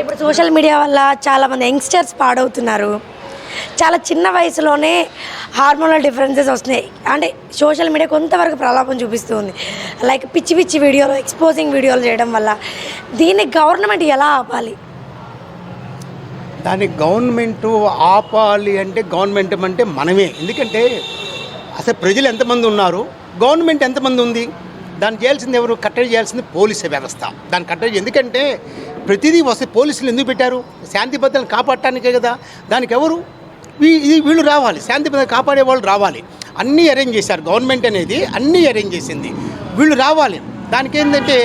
ఇప్పుడు social media వల్ల చాలామంది యంగ్స్టర్స్ పాడవుతున్నారు. చాలా చిన్న వయసులోనే హార్మోనల్ డిఫరెన్సెస్ వస్తున్నాయి. అంటే సోషల్ మీడియా కొంతవరకు ప్రలాపం చూపిస్తుంది లైక్ పిచ్చి పిచ్చి వీడియోలు ఎక్స్పోజింగ్ వీడియోలు చేయడం వల్ల దీన్ని గవర్నమెంట్ ఎలా ఆపాలి? దాన్ని గవర్నమెంట్ ఆపాలి అంటే గవర్నమెంట్ అంటే మనమే. ఎందుకంటే అసలు ప్రజలు ఎంతమంది ఉన్నారు? గవర్నమెంట్ ఎంతమంది ఉంది? దాన్ని చేయాల్సింది ఎవరు? కట్టడి చేయాల్సింది పోలీసు వ్యవస్థ. దాన్ని కట్టడి ఎందుకంటే ప్రతిదీ వస్తే పోలీసులు ఎందుకు పెట్టారు? శాంతి భద్రతను కాపాడటానికే కదా. దానికి ఎవరు? ఈ వీళ్ళు రావాలి. శాంతి భద్రత కాపాడే వాళ్ళు రావాలి. అన్నీ అరేంజ్ చేశారు. గవర్నమెంట్ అనేది అన్నీ అరేంజ్ చేసింది. వీళ్ళు రావాలి. దానికి ఏంటంటే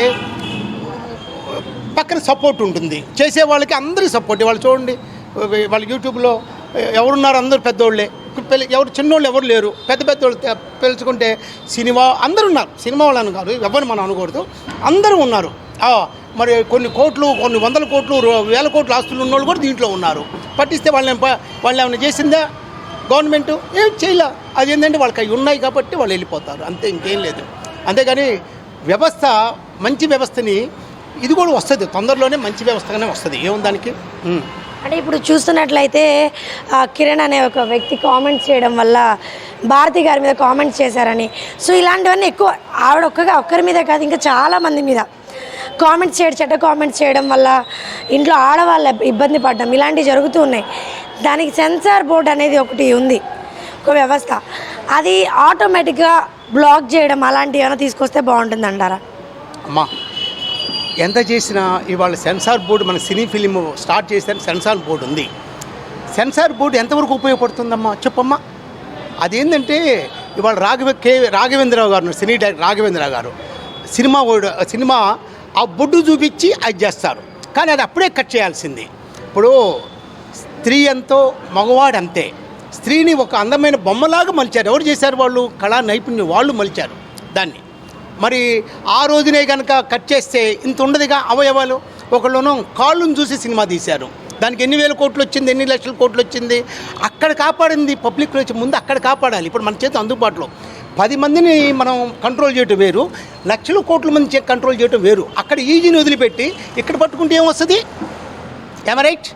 పక్కన సపోర్ట్ ఉంటుంది. చేసే వాళ్ళకి అందరి సపోర్ట్. వాళ్ళు చూడండి వాళ్ళ యూట్యూబ్లో ఎవరున్నారు? అందరూ పెద్దోళ్ళే. పెళ్ళి ఎవరు చిన్నోళ్ళు ఎవరు లేరు. పెద్ద పెద్దోళ్ళు పిలుచుకుంటే సినిమా అందరు ఉన్నారు. సినిమా వాళ్ళని కాదు ఎవరు మనం అనకూడదు. అందరూ ఉన్నారు. మరి కొన్ని కోట్లు కొన్ని వందల కోట్లు వేల కోట్లు ఆస్తులు ఉన్నోళ్ళు కూడా దీంట్లో ఉన్నారు. పట్టిస్తే వాళ్ళని వాళ్ళు ఏమైనా చేసిందా? గవర్నమెంట్ ఏం చేయలే. అది ఏంటంటే వాళ్ళకి అవి ఉన్నాయి కాబట్టి వాళ్ళు వెళ్ళిపోతారు. అంతే ఇంకేం లేదు. అంతేగాని వ్యవస్థ మంచి వ్యవస్థని ఇది కూడా వస్తుంది. తొందరలోనే మంచి వ్యవస్థగానే వస్తుంది. ఏముంది దానికి? అంటే ఇప్పుడు చూస్తున్నట్లయితే ఆ, కిరణ్ అనే ఒక వ్యక్తి కామెంట్స్ చేయడం వల్ల భారతి గారి మీద కామెంట్స్ చేశారని. సో ఇలాంటివన్నీ ఎక్కువ ఆవిడ ఒక్కగా ఒక్కరి మీద కాదు ఇంకా చాలా మంది మీద. కామెంట్స్ చేయడం చెడ్డ కామెంట్స్ చేయడం వల్ల ఇంట్లో ఆడవాళ్ళ ఇబ్బంది పడడం ఇలాంటివి జరుగుతూ ఉన్నాయి. దానికి సెన్సార్ బోర్డ్ అనేది ఒకటి ఉంది ఒక వ్యవస్థ. అది ఆటోమేటిక్గా బ్లాక్ చేయడం అలాంటివి ఏమైనా తీసుకొస్తే బాగుంటుంది అంటారా? అమ్మా ఎంత చేసినా ఇవాళ సెన్సార్ బోర్డు మన సినీ ఫిలిం స్టార్ట్ చేసిన సెన్సార్ బోర్డు ఉంది. సెన్సార్ బోర్డు ఎంతవరకు ఉపయోగపడుతుందమ్మా? చెప్పమ్మా. అదేంటంటే ఇవాళ రాఘవ కే రాఘవేంద్రరావు గారు సినీ డైరెక్టర్ రాఘవేంద్రరావు గారు సినిమా సినిమా ఆ బొడ్డు చూపించి అది చేస్తారు. కానీ అది అప్పుడే కట్ చేయాల్సింది. ఇప్పుడు స్త్రీ ఎంతో మగవాడు అంతే స్త్రీని ఒక అందమైన బొమ్మలాగా మలిచారు. ఎవరు చేశారు వాళ్ళు? కళా నైపుణ్యం వాళ్ళు మలిచారు దాన్ని. మరి ఆ రోజునే కనుక కట్ చేస్తే ఇంత ఉండదుగా అవయవాలు? ఒకళ్ళను కాళ్ళను చూసి సినిమా తీశారు. దానికి ఎన్ని వేల కోట్లు వచ్చింది ఎన్ని లక్షల కోట్లు వచ్చింది? అక్కడ కాపాడింది పబ్లిక్ వచ్చే ముందు అక్కడ కాపాడాలి. ఇప్పుడు మన చేతి అందుబాటులో. పది మందిని మనం కంట్రోల్ చేయటం వేరు లక్షల కోట్ల మంది కంట్రోల్ చేయటం వేరు. అక్కడ ఈజీని వదిలిపెట్టి ఇక్కడ పట్టుకుంటే ఏమొస్తుంది ఎమరైట్